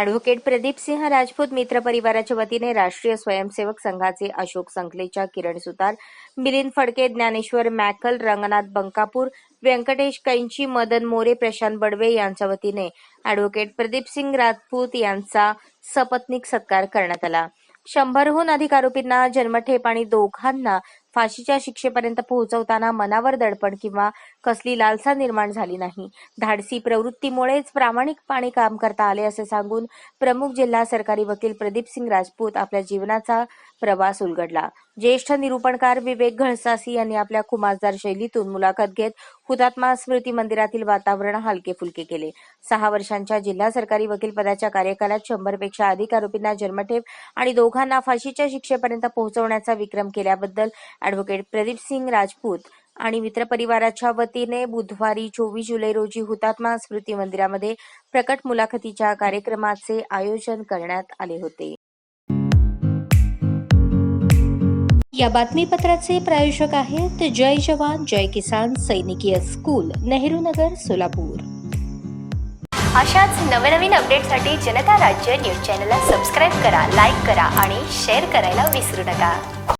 Advocate Pradeep Singh Rajput मित्र परिवाराच्या वतीने राष्ट्रीय स्वयंसेवक संघाचे अशोक संकलेच्या किरण सुतार मिलिंद फडके ज्ञानेश्वर मॅकल रंगनाथ बंकापूर व्यंकटेश कैंची मदन मोरे प्रशांत बडवे यांच्या वतीने ॲडव्होकेट प्रदीप सिंग राजपूत यांचा सपत्नीक सत्कार करण्यात आला. शंभरहून अधिक आरोपींना जन्मठेप आणि दोघांना फाशीच्या शिक्षेपर्यंत पोहोचवताना मनावर दडपण किंवा कसली लालसा निर्माण झाली नाही. धाडसी प्रवृत्तीमुळेच प्रामाणिकपणे काम करता आले असे सांगून प्रमुख जिल्हा सरकारी वकील प्रदीप सिंग राजपूत आपल्या जीवनाचा प्रवास उलगडला. ज्येष्ठ निरूपणकार विवेक घळसासी यांनी आपल्या खुमासदार शैलीतून मुलाखत घेत हुतात्मा स्मृती मंदिरातील वातावरण हलके फुलके केले. सहा वर्षांच्या जिल्हा सरकारी वकील पदाच्या कार्यकालात शंभरपेक्षा अधिक आरोपींना जन्मठेप आणि दोघांना फाशीच्या शिक्षेपर्यंत पोहोचवण्याचा विक्रम केल्याबद्दल ॲडव्होकेट प्रदीप सिंग राजपूत आणि मित्रपरिवाराच्या वतीने बुधवारी चोवीस जुलै रोजी हुतात्मा स्मृती मंदिरामध्ये प्रकट मुलाखतीच्या कार्यक्रमाचे आयोजन करण्यात आले होते. या बातमीपत्राचे प्रायोजक आहेत जय जवान जय किसान सैनिकीय स्कूल नेहरू नगर सोलापूर. अशाच नवनवीन अपडेटसाठी जनता राज्य न्यूज चॅनलला सबस्क्राईब करा लाईक करा आणि शेअर करायला विसरू नका.